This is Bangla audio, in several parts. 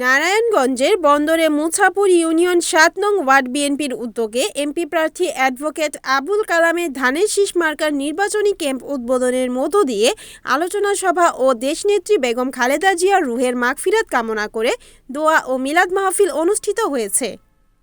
নারায়ণগঞ্জের বন্দরে মুছাপুর ইউনিয়ন সাত নং ওয়ার্ড বিএনপির উদ্যোগে এমপি প্রার্থী অ্যাডভোকেট আবুল কালামের ধানের শীষ মার্কার নির্বাচনী ক্যাম্প উদ্বোধনের মধ্য দিয়ে আলোচনা সভা ও দেশনেত্রী বেগম খালেদা জিয়ার রুহের মাগফিরাত কামনা করে দোয়া ও মিলাদ মাহফিল অনুষ্ঠিত হয়েছে।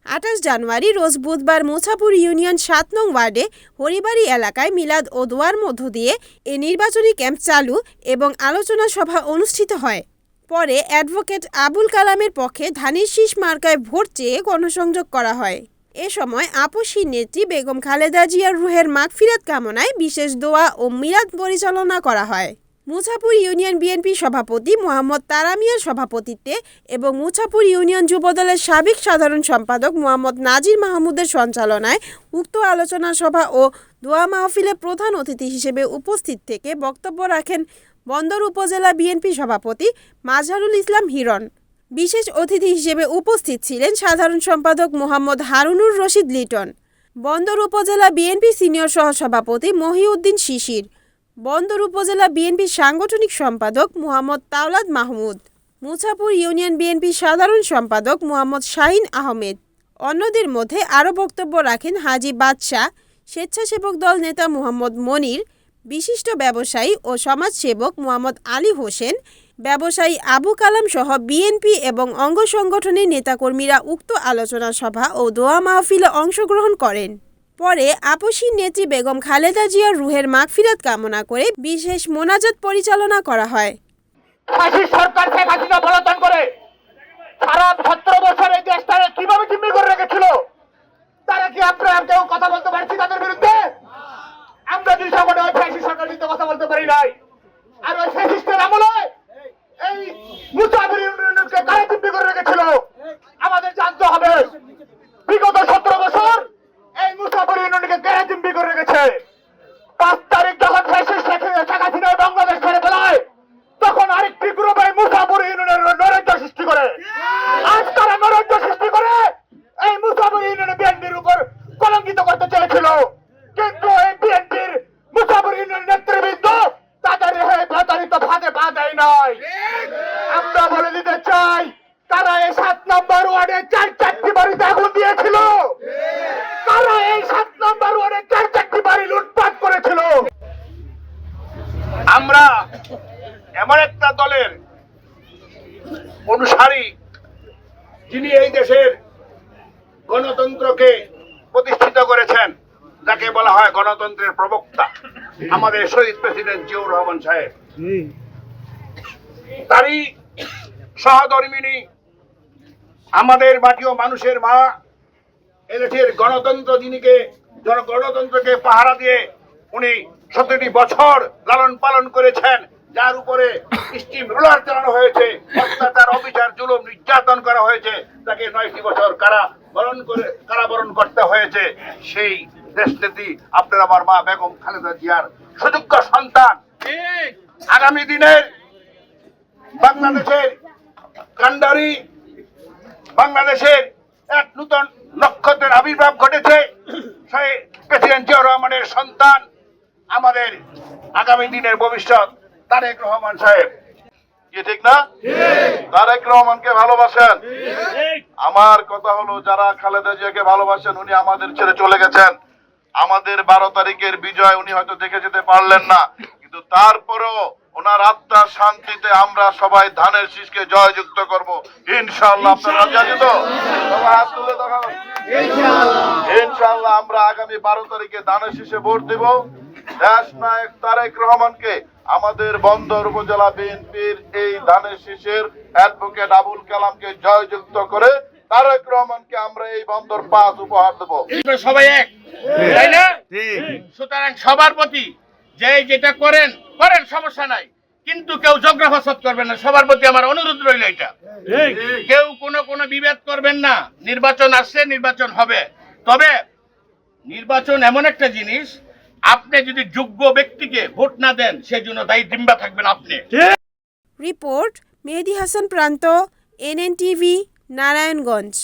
আঠাশ জানুয়ারি রোজ বুধবার মুছাপুর ইউনিয়ন সাত নং ওয়ার্ডে হরিবাড়ি এলাকায় মিলাদ ও দোয়ার মধ্য দিয়ে এ নির্বাচনী ক্যাম্প চালু এবং আলোচনা সভা অনুষ্ঠিত হয়। পরে অ্যাডভোকেট আবুল কালামের পক্ষে ধানের শীষ মার্কায় ভোট চেয়ে গণসংযোগ করা হয়। এ সময় আপসী নেত্রী বেগম খালেদা জিয়ার রুহের মাগফিরাত কামনায় বিশেষ দোয়া ও মিলাদ পরিচালনা করা হয়। মুছাপুর ইউনিয়ন বিএনপি সভাপতি মোহাম্মদ তারামিয়ার সভাপতিত্বে এবং মুছাপুর ইউনিয়ন যুবদলের সাবেক সাধারণ সম্পাদক মোহাম্মদ নাজির মাহমুদের সঞ্চালনায় উক্ত আলোচনা সভা ও দোয়া মাহফিলে প্রধান অতিথি হিসেবে উপস্থিত থেকে বক্তব্য রাখেন বন্দর উপজেলা বিএনপি সভাপতি মাজহারুল ইসলাম হিরণ। বিশেষ অতিথি হিসেবে উপস্থিত ছিলেন সাধারণ সম্পাদক মোহাম্মদ হারুনুর রশিদ লিটন। বন্দর উপজেলা বিএনপি সিনিয়র সহসভাপতি মহিউদ্দিন শিশির। বন্দর উপজেলা বিএনপি সাংগঠনিক সম্পাদক মোহাম্মদ তাওলাদ মাহমুদ। মুছাপুর ইউনিয়ন বিএনপি সাধারণ সম্পাদক মোহাম্মদ শাহিন আহমেদ। অন্যদের মধ্যে আরও বক্তব্য রাখেন হাজি বাদশাহ, স্বেচ্ছাসেবক দল নেতা মোহাম্মদ মনির বিশিষ্ট ব্যবসায়ী ও সমাজসেবক মোহাম্মদ আলী হোসেন, ব্যবসায়ী আবু কালাম সহ বিএনপি এবং অঙ্গ সংগঠনের নেতাকর্মীরা উক্ত আলোচনা সভা ও দোয়া মাহফিলে অংশগ্রহণ করেন। পরে আপসী নেত্রী বেগম খালেদা জিয়ার রুহের মাগফিরাত কামনা করে বিশেষ মোনাজাত পরিচালনা করা হয়। করে সারা দেশটাকে কীভাবে জিম্মি করে রেখেছিল, তারা কি আপনারা কেউ কথা বলতে পারছি তাদের বিরুদ্ধে আমরা দুই সংগঠন ওই ফ্যাসি সরকার বিরুদ্ধে কথা বলতে পারি নাই আর ওই ফ্যাসিস্টের আমলে এই মুসাফির ইউনিয়নকে কারা জিম্মি করে রেখেছিল আমাদের জানতে হবে বিগত সতেরো বছর এই মুসাফির ইউনিয়নকে কারা জিম্মি করে রেখেছে পাঁচ তারিখ যখন ফ্যাসিস্ট শেখ শেখ হাসিনা বাংলাদেশ ছেড়ে ফেলায় তখন আরেকটি গ্রুপ এই মুসাফির ইউনিয়নের নৈরাজ্য সৃষ্টি করে আজ তারা নৈরাজ্য সৃষ্টি করে এই মুসাফির ইউনিয়নের বিএনপির উপর কলঙ্কিত করতে চেয়েছিল কিন্তু এই বিএনপির মুসাফির ইউনিয়ন নেতৃবৃন্দ তাদের এই প্রতারিত ফাঁদে পা দেয় নাই আমরা বলে দিতে চাই, তারা এই সাত নম্বর ওয়ার্ডে চার চারটি বাড়িতে আগুন দিয়েছিল। তারা এই সাত নম্বর ওয়ার্ডে চার চারটি বাড়ি লুটপাট করেছিল। আমরা এমন একটা দলের অনুসারী, যিনি এই দেশের গণতন্ত্রকে প্রতিষ্ঠিত করেছেন, যাকে বলা হয় গণতন্ত্রের প্রবক্তা, আমাদের শহীদ প্রেসিডেন্ট জিয়াউর রহমান সাহেব। তারই সহধর্মিনী আমাদের মাটি ও মানুষের মা এদেশের গণতন্ত্র যিনিকে গণতন্ত্রকে পাহারা দিয়ে উনি সতেরোটি বছর লালন পালন করেছেন যার উপরে স্টিম রোলার চালানো হয়েছে অত্যাচার অবিচার জুলুম নির্যাতন করা হয়েছে তাকে নয়টি বছর কারা বরণ করে কারাবরণ করতে হয়েছে সেই দেশনেত্রী আপনার আমার মা বেগম খালেদা জিয়ার সুযোগ্য সন্তান। আগামী দিনের বাংলাদেশের কান্ডারি বাংলাদেশের এক নূতন নক্ষত্রের আবির্ভাব ঘটেছে। সেই প্রেসিডেন্ট জিয়াউর রহমানের সন্তান আমাদের আগামী দিনের ভবিষ্যৎ তারেক রহমান সাহেব। কি ঠিক না? তারেক রহমানকে ভালোবাসেন। আমার কথা হলো যারা খালেদা জিয়াকে ভালোবাসেন উনি আমাদের ছেড়ে চলে গেছেন। আমাদের বারো তারিখের বিজয় উনি হয়তো দেখে যেতে পারলেন না কিন্তু তারপরেও ওনার আত্মার শান্তিতে আমরা সবাই ধানের শীষকে জয়যুক্ত করব। ইনশাআল্লাহ আপনারা রাজি আছে তো হাত তুলে দেখান ইনশাআল্লাহ। আমরা আগামী বারো তারিখে ধানের শীষে ভোট দেব। দেশ নায়ক তারেক রহমানকে আমাদের বন্দর উপজেলা বিএনপির এই ধানের শীষের অ্যাডভোকেট আবুল কালামকে জয়যুক্ত করে তারেক রহমানকে আমরা এই বন্দর পাস উপহার দেবো। সবাই এক তাই না? সুতরাং সবার প্রতি যে যেটা করেন করেন সমস্যা নাই। কিন্তু কেউ জগ্রা ফসদ করবেন না সবার প্রতি আমার অনুরোধ রইল এটা কেউ কোনো কোনো বিভেদ করবেন না নির্বাচন আসছে নির্বাচন হবে। তবে নির্বাচন এমন একটা জিনিস আপনি যদি যোগ্য ব্যক্তিকে ভোট না দেন সেই জন্য দায়ী ডিম্বা থাকবেন আপনি। রিপোর্ট মেহেদি হাসান প্রান্ত এনএনটিভি নারায়ণগঞ্জ।